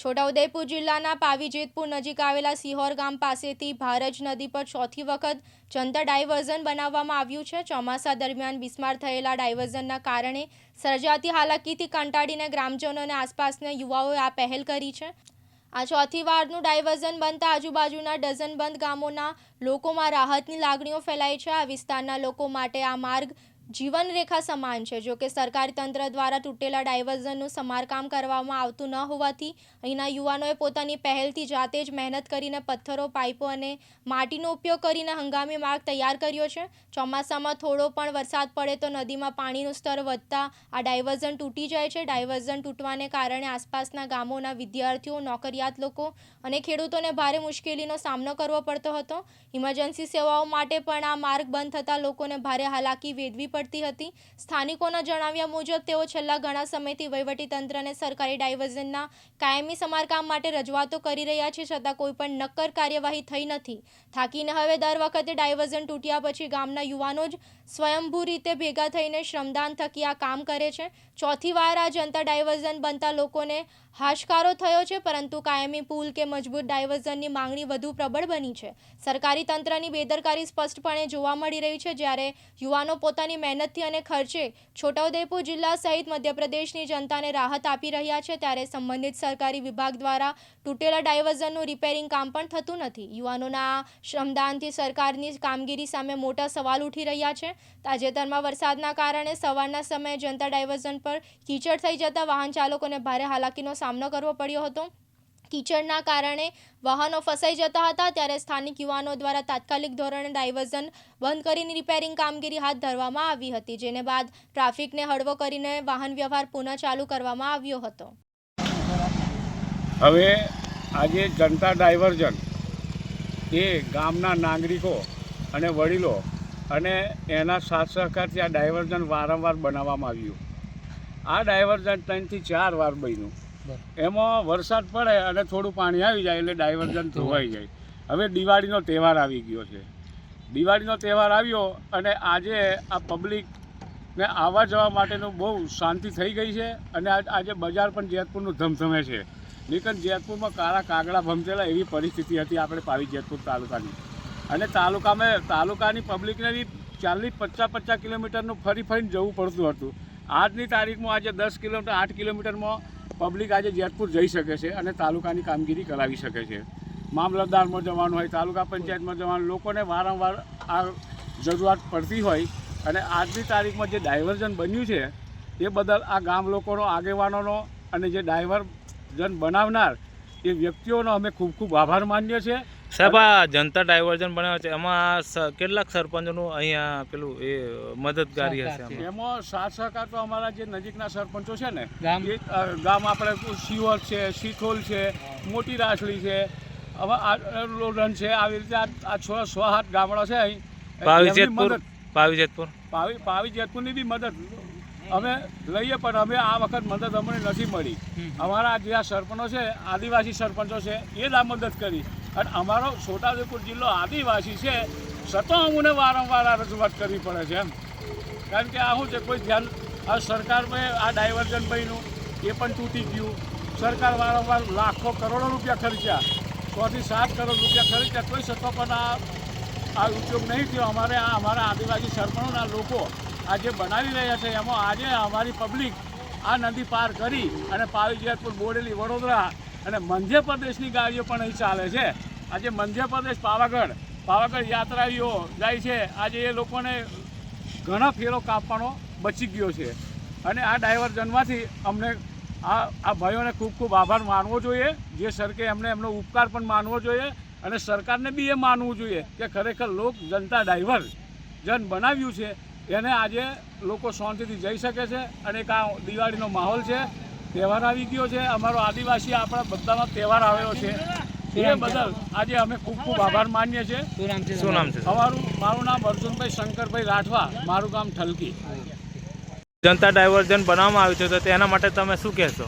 છોટાઉદેપુર જિલ્લાના પાવીજેતપુર નજીક આવેલા સિહોર ગામ પાસેથી ભારજ નદી પર ચોથી વખત જનતા ડાયવર્ઝન બનાવવામાં આવ્યું છે. ચોમાસા દરમિયાન બિસ્માર થયેલા ડાયવર્ઝનના કારણે સર્જાતી હાલાકીથી કંટાળીને ગ્રામજનો અને આસપાસના યુવાઓએ આ પહેલ કરી છે. આ ચોથી વારનું ડાયવર્ઝન બનતા આજુબાજુના ડઝનબંધ ગામોના લોકોમાં રાહતની લાગણીઓ ફેલાઈ છે. આ વિસ્તારના લોકો માટે આ માર્ગ જીવનરેખા સમાન છે. જો કે સરકારી તંત્ર દ્વારા તૂટેલા ડાયવર્ઝનનું સમારકામ કરવામાં આવતું ન હોવાથી અહીંના યુવાનોએ પોતાની પહેલથી જાતે જ મહેનત કરીને પથ્થરો, પાઇપો અને માટીનો ઉપયોગ કરીને હંગામી માર્ગ તૈયાર કર્યો છે. ચોમાસામાં થોડો પણ વરસાદ પડે તો નદીમાં પાણીનું સ્તર વધતા આ ડાયવર્ઝન તૂટી જાય છે. ડાયવર્ઝન તૂટવાને કારણે આસપાસના ગામોના વિદ્યાર્થીઓ, નોકરિયાત લોકો અને ખેડૂતોને ભારે મુશ્કેલીનો સામનો કરવો પડતો હતો. ઇમરજન્સી સેવાઓ માટે પણ આ માર્ગ બંધ થતાં લોકોને ભારે હાલાકી વેઠવી પડતી હતી. સ્થાનિકોના જણાવ્યા મુજબ, તેઓ છેલ્લા ઘણા સમયથી વહીવટીતંત્રને સરકારી ડાયવર્ઝનના કાયમી સમારકામ માટે રજૂઆતો કરી રહ્યા છે, છતાં કોઈ પણ નક્કર કાર્યવાહી થઈ નથી. થાકીને હવે દર વખતે ડાયવર્ઝન તૂટ્યા પછી ગામના યુવાનો જ સ્વયંભૂ રીતે ભેગા થઈને શ્રમદાન થકી આ કામ કરે છે. ચોથી વાર આ જનતા ડાયવર્ઝન બનતા લોકોને હાશકારો થયો છે, પરંતુ કાયમી પુલ કે મજબૂત ડાયવર્ઝનની માંગણી વધુ પ્રબળ બની છે. સરકારી તંત્રની બેદરકારી સ્પષ્ટપણે જોવા મળી રહી છે, જ્યારે યુવાનો પોતાની મહેનતથી અને ખર્ચે છોટાઉદેપુર જિલ્લા સહિત મધ્યપ્રદેશની જનતાને રાહત આપી રહ્યા છે, ત્યારે સંબંધિત સરકારી વિભાગ દ્વારા તૂટેલા ડાયવર્ઝનનું રિપેરિંગ કામ પણ થતું નથી. યુવાનોના શ્રમદાનથી સરકારની કામગીરી સામે મોટા સવાલ ઉઠી રહ્યા છે. તાજેતરમાં વરસાદના કારણે સવારના સમયે જનતા ડાયવર્ઝન પર કીચડ થઈ જતા વાહન ચાલકોને ભારે હાલાકીનો સામનો કરવો પડ્યો હતો. કીચડના કારણે વાહનો ફસાઈ જતા હતા, ત્યારે સ્થાનિક યુવાનો દ્વારા તાત્કાલિક ધોરણે ડાયવર્ઝન બંધ કરીને રિપેરિંગ કામગીરી હાથ ધરવામાં આવી હતી, જેને બાદ ટ્રાફિકને હળવો કરીને વાહન વ્યવહાર પુનઃ ચાલુ કરવામાં આવ્યો હતો. હવે આજે જનતા ડાયવર્ઝન એ ગામના નાગરિકો અને વડીલો અને એના સાથ સહકારથી આ ડાયવર્ઝન વારંવાર બનાવવામાં આવ્યું. આ ડાયવર્ઝન ત્રણથી ચાર વાર બન્યું. એમાં વરસાદ પડે અને થોડું પાણી આવી જાય એટલે ડાયવર્ઝન ધોવાઈ જાય. હવે દિવાળીનો તહેવાર આવી ગયો છે. દિવાળીનો તહેવાર આવ્યો અને આજે આ પબ્લિકને આવવા જવા માટેનું બહુ શાંતિ થઈ ગઈ છે અને આજે બજાર પણ જેતપુરનું ધમધમે છે. નીકન જેતપુરમાં કાળા કાગડા ભમતેલા એવી પરિસ્થિતિ હતી આપણે પાવી જેતપુર તાલુકાની. અને તાલુકામાં તાલુકાની પબ્લિકને બી ચાલીસ પચાસ પચાસ કિલોમીટરનું ફરી ફરીને જવું પડતું હતું. આજની તારીખમાં આજે દસ કિલોમીટર, આઠ કિલોમીટરમાં પબ્લિક આજે જેતપુર જઈ શકે છે અને તાલુકાની કામગીરી કરાવી શકે છે. મામલતદારમાં જવાનું હોય, તાલુકા પંચાયતમાં જવાનું, લોકોને વારંવાર આ જરૂરિયાત પડતી હોય અને આજની તારીખમાં જે ડાયવર્ઝન બન્યું છે, એ બદલ આ ગામ લોકોનો આગેવાનોનો અને જે ડાયવર્ઝન બનાવનાર એ વ્યક્તિઓનો અમે ખૂબ ખૂબ આભાર માનીએ છીએ. સાહેબ આ જનતા ડાયવર્ઝન બનાવ્યો છે. એમાં સ- કેટલાક સરપંચોનું અહીંયા પેલું એ મદદગારી હશે એમાં સાથ સહકાર તો અમારા જે નજીકના સરપંચો છે ને ગામ. એ ગામ આપણે સિયોર છે શીખોલ છે મોટી રાસડી છે. હવે આ લોડન છે. આવી રીતે આ છ છ સાત ગામડા છે અહીં. પાવી જેતપુર? પાવી જેતપુર? પાવી પાવી જેતપુરની બી મદદ અમે લઈએ પણ અમે આ વખત મદદ અમને નથી મળી. અમારા જે આ સરપંચો છે આદિવાસી સરપંચો છે એ જ આ મદદ કરી. અને અમારો છોટાઉદેપુર જિલ્લો આદિવાસી છે, છતાં અમને વારંવાર આ રજૂઆત કરવી પડે છે એમ. કારણ કે આ શું છે, કોઈ ધ્યાન, આ સરકાર આ ડાયવર્ઝન બન્યું, એ પણ તૂટી ગયું. સરકાર વારંવાર લાખો કરોડો રૂપિયા ખર્ચ્યા. સોથી સાત કરોડ રૂપિયા ખર્ચ્યા કોઈ છતાં પણ આ આ ઉપયોગ નહીં થયો. અમારે આ, અમારા આદિવાસી સરપંચના લોકો આ જે બનાવી રહ્યા છે. એમાં આજે અમારી પબ્લિક આ નદી પાર કરી અને પાવી જેતપુર બોડેલી વડોદરા અને મધ્યપ્રદેશની ગાડીઓ પણ અહીં ચાલે છે. આજે મધ્યપ્રદેશ પાવાગઢ પાવાગઢ યાત્રાળીઓ જાય છે. આજે એ લોકોને ઘણા ફેરો કાપવાનો બચી ગયો છે. અને આ ડાયવર્ઝનમાંથી અમને આ આ ભાઈઓને ખૂબ ખૂબ આભાર માનવો જોઈએ. જે સરકે એમને, એમનો ઉપકાર પણ માનવો જોઈએ અને સરકારને બી એ માનવું જોઈએ કે ખરેખર લોક જનતા ડાયવર જન બનાવ્યું છે. એને આજે લોકો શાંતિથી જઈ શકે છે અને એક આ દિવાળીનો માહોલ છે. તહેવાર આવી ગયો છે. અમારો આદિવાસી આપણા બધાનો તહેવાર આવેલો છે. એ બદલ આજે અમે ખૂબ ખૂબ આભાર માનીએ છીએ. શું નામ છે? અમારું મારું નામ અર્જુનભાઈ શંકરભાઈ રાઠવા મારું ગામ ઠલકી. જનતા ડાયવર્ઝન બનાવવામાં આવ્યું છે તો તેના માટે તમે શું કહેશો?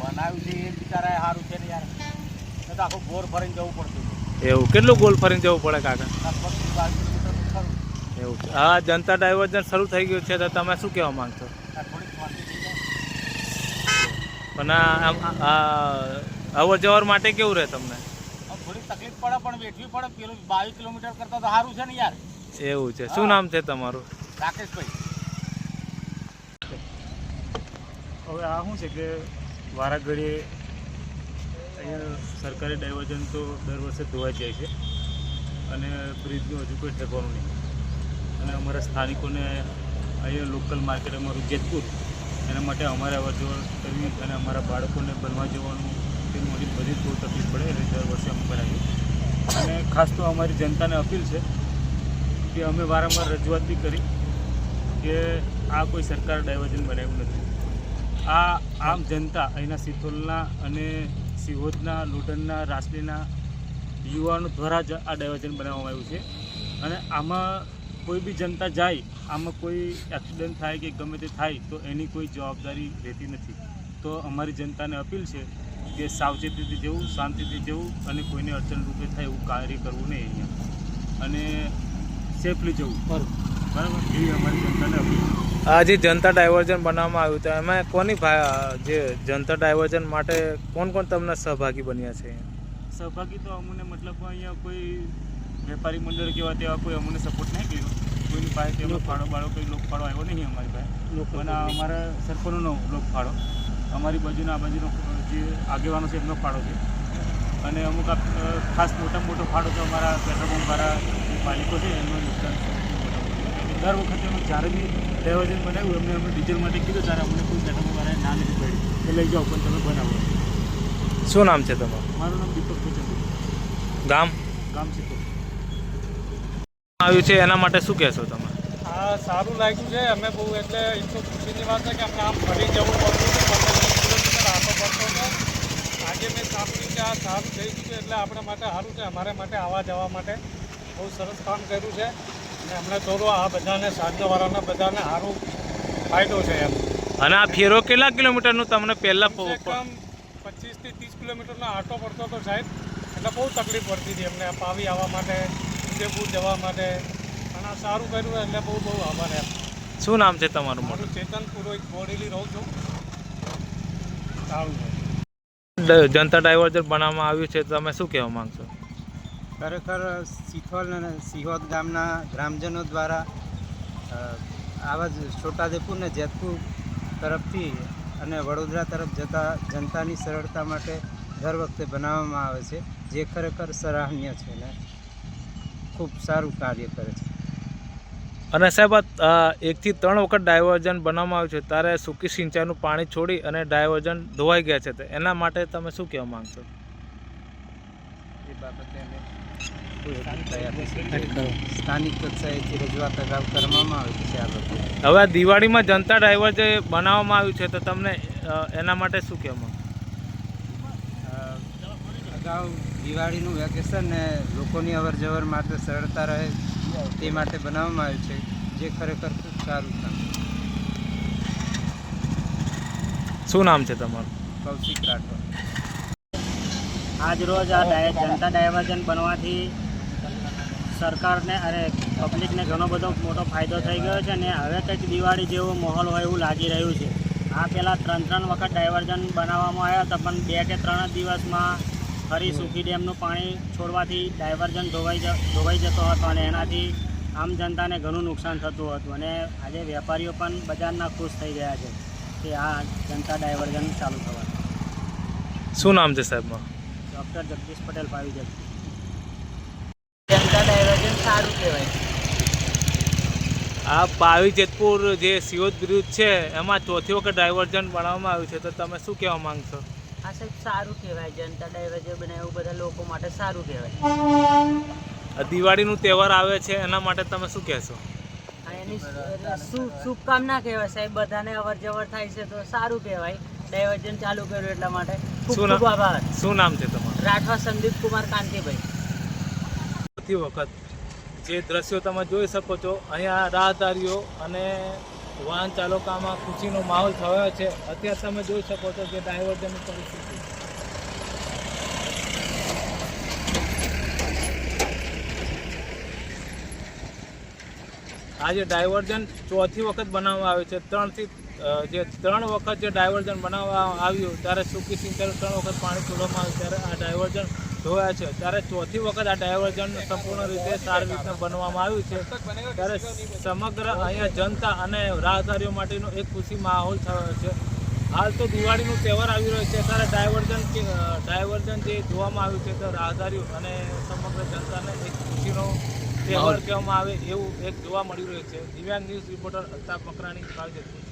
બનાવ્યું છે એ બિચારા સારું છે ને યાર. નહીં તો આખું ગોળ ફરીને જવું પડતું એવું? કેટલું ગોલ ફરીને જવું પડે કાકા? એવું હા જનતા ડાયવર્ઝન શરૂ થઈ ગયું છે તો તમે શું કહેવા માંગશો આ થોડીક શાંતિ થઈ જાય પણ અવર જવર માટે કેવું રહે તમને? હવે થોડી તકલીફ પડે પણ વેઠવી પડે. પેલું બાવીસ કિલોમીટર કરતા તો સારું છે ને યાર? એવું છે. શું નામ છે તમારું? રાકેશભાઈ. હવે આ શું છે કે વારાઘડીએ અહીંયા સરકારી ડાયવર્ઝન તો દર વર્ષે ધોવાઈ જાય છે અને બ્રિજનું હજુ કોઈ ઠેકવાનું નહીં. અને અમારા સ્થાનિકોને અહીંયા લોકલ માર્કેટ અમારું જેતપુર એના માટે અમારે અવર જવર કરવી અને અમારા બાળકોને બનવા જવાનું તે મોટી બધી બહુ તકલીફ પડે, એટલે દર વર્ષે અમે કરાવીએ અને ખાસ તો અમારી જનતાને અપીલ છે કે અમે વારંવાર રજૂઆત બી કરી કે આ કોઈ સરકાર ડાયવર્ઝન બનાવ્યું નથી. આ આમ જનતા અહીંના સિથોલના અને સિહોદના લોટનના રાસલીના યુવાનો દ્વારા જ આ ડાયવર્ઝન બનાવવામાં આવ્યું છે. અને આમાં કોઈ બી જનતા જાય આમાં કોઈ એક્સિડન્ટ થાય કે ગમે તે થાય તો એની કોઈ જવાબદારી રહેતી નથી. તો અમારી જનતાને અપીલ છે કે સાવચેતીથી જવું શાંતિથી જવું અને કોઈને અડચણ રૂપે થાય એવું કાર્ય કરવું નહીં અહીંયા. અને સેફલી જવું. બરાબર. એ અમારી જનતાને અપીલ આ જે જનતા ડાયવર્ઝન બનાવવામાં આવ્યું હતું એમાં કોની જે જનતા ડાયવર્ઝન માટે કોણ કોણ તમને સહભાગી બન્યા છે? સહભાગી તો અમને મતલબ અહીંયા કોઈ વેપારી મંડળ કેવા તેવા કોઈ અમને સપોર્ટ નહીં કર્યો. કોઈની પાસે તેનો ફાળો બાળો કોઈ લોક ફાળો આવ્યો નહીં અમારી પાસે. અને અમારા સરપંચનો લોક ફાળો. અમારી બાજુના આ બાજુનો જે આગેવાનો છે એમનો ફાળો છે. અને અમુક ખાસ મોટા મોટો ફાળો તો અમારા પેટ્રોલ પંપવાળા જે માલિકો છે એમનો યોગદાન છે. દર વખતે અમે જ્યારે બી ડાયવર્ઝન બનાવ્યું એમને અમે ડીઝલ માટે કીધું ત્યારે અમને કોઈ પેટ્રોલ પંપવાળાએ ના નથી પડી. એ લઈ જાઓ પણ તમે બનાવો. શું નામ છે તમારું? મારું નામ દીપક ગામ? ગામ સિત્તોડ આવ્યું છે એના માટે શું કહેશો તમે? આ સારું લાગ્યું છે. અમે બહુ એટલે એ તો ખુશીની વાત છે કે અમને આમ ફરી જવું પડતું પંદર કિલોમીટર આપવો પડતો હતો આજે મેં સાંભળ્યું કે આ સારું થઈ ગયું છે એટલે આપણા માટે સારું છે અમારા માટે આવવા જવા માટે. બહુ સરસ કામ કર્યું છે. અને અમને થોડું આ બધાને સાધનવાળાને બધાને સારું ફાયદો છે એમ. અને આ ફેરો કેટલા કિલોમીટરનું તમને પહેલાં પચીસથી ત્રીસ કિલોમીટરનો આટો પડતો હતો સાહેબ એટલે બહુ તકલીફ પડતી હતી અમને પાવી આવવા માટે. ઉદયપુર જવા માટે અને સારું કર્યું એટલે બહુ બહુ આભાર એમ. શું નામ છે તમારું મોટું? મારું ચેતન પુરોહિત બોડેલી રહું છું. સારું જનતા ડાયવર્જર બનાવવામાં આવ્યું છે તો તમે શું કહેવા માગશો? ખરેખર સિથોલ અને સિહોદ ગામના ગ્રામજનો દ્વારા આવા જ છોટાદેપુર ને જેતપુર તરફથી અને વડોદરા તરફ જતા જનતાની સરળતા માટે દર વખતે બનાવવામાં આવે છે જે ખરેખર સરાહનીય છે ને. ખૂબ સારું કાર્ય કરે છે. અને સાહેબ એકથી ત્રણ વખત ડાયવર્ઝન બનાવવામાં આવ્યું છે. ત્યારે સૂકી સિંચાઈનું પાણી છોડી અને ડાયવર્ઝન ધોવાઈ ગયા છે. તો એના માટે તમે શું કહેવા માંગશો? એ બાબતે. સ્થાનિક કક્ષાએથી રજૂઆત અગાઉ કરવામાં આવી છે આ બાબતે હવે દિવાળીમાં જનતા ડાયવર્ઝન બનાવવામાં આવ્યું છે. તો તમને એના માટે શું કહેવા માંગો અગાઉ દિવાળીનું વેકેશન ને લોકોની અવર જવર માટે સરળતા રહે તે માટે બનાવવામાં આવ્યું છે જે ખરેખર ખૂબ સારું કામ છે. શું નામ છે તમારું? કૌશિક રાઠોડ. આજ રોજ આ ડાય- જનતા ડાયવર્ઝન બનવાથી સરકારને અરે પબ્લિકને ઘણો બધો મોટો ફાયદો થઈ ગયો છે ને હવે કંઈક દિવાળી જેવો માહોલ હોય એવું લાગી રહ્યું છે. આ પહેલાં ત્રણ ત્રણ વખત ડાયવર્ઝન બનાવવામાં આવ્યા હતા પણ બે કે ત્રણ દિવસમાં ફરી સુખી ડેમનું પાણી છોડવાથી ડાયવર્ઝન ધોવાઈ જ ધોવાઈ જતો હતો અને એનાથી આમ જનતાને ઘણું નુકસાન થતું હતું અને આજે વેપારીઓ પણ બજારના ખુશ થઈ ગયા છે કે આ જનતા ડાયવર્ઝન ચાલુ થવાનું શું નામ છે સાહેબમાં ડૉક્ટર જગદીશ પટેલ પાવી જશે જનતા ડાયવર્ઝન સારું કહેવાય. આ પાવી જેતપુર જે સિયોદ બ્રિજ છે એમાં ચોથી વખત ડાયવર્ઝન બનાવવામાં આવ્યું છે તો તમે શું કહેવા માંગશો? આ સાહેબ સારું કહેવાય જનતા ડાયવર્ઝન બનાવ્યું બધા લોકો માટે સારું કહેવાય. આ દિવાળીનું તહેવાર આવે છે એના માટે તમે શું કહેશો? એની શુભકામના કહેવાય સાહેબ બધાને અવર જવર થાય છે તો સારું કહેવાય. ડાયવર્ઝન ચાલુ કર્યું એટલા માટે શું? આભાર. શું નામ છે તમારું? રાઠવા સંદીપ કુમાર કાંતિભાઈ. પ્રતિ વખત જે દ્રશ્યો તમે જોઈ શકો છો અહીંયા રાહદારીઓ અને વાહન ચાલકામાં ખુશીનો માહોલ થયો છે. અત્યારે તમે જોઈ શકો છો કે ડાયવર્ઝનની પરિસ્થિતિ. આજે ડાયવર્જન ચોથી વખત બનાવવામાં આવ્યું છે. ત્રણથી જે ત્રણ વખત જે ડાયવર્જન બનાવવામાં આવ્યું, ત્યારે સૂકી સિંચાઈ ત્રણ વખત પાણી છોડવામાં આવ્યું, ત્યારે આ ડાયવર્ઝન ધોયા છે. ત્યારે ચોથી વખત આ ડાયવર્ઝન સંપૂર્ણ રીતે સારી રીતના બનવામાં આવ્યું છે. ત્યારે સમગ્ર અહીંયા જનતા અને રાહદારીઓ માટેનો એક ખુશી માહોલ થયો છે. હાલ તો દિવાળીનો તહેવાર આવી રહ્યો છે. ત્યારે ડાયવર્ઝન કે ડાયવર્ઝન જે જોવામાં આવ્યું છે તો રાહદારીઓ અને સમગ્ર જનતાને એક ખુશીનો તહેવાર કહેવામાં આવે એવું એક જોવા મળી રહ્યું છે. Divyang news reporter Altaf Makrani કાળજેતપુર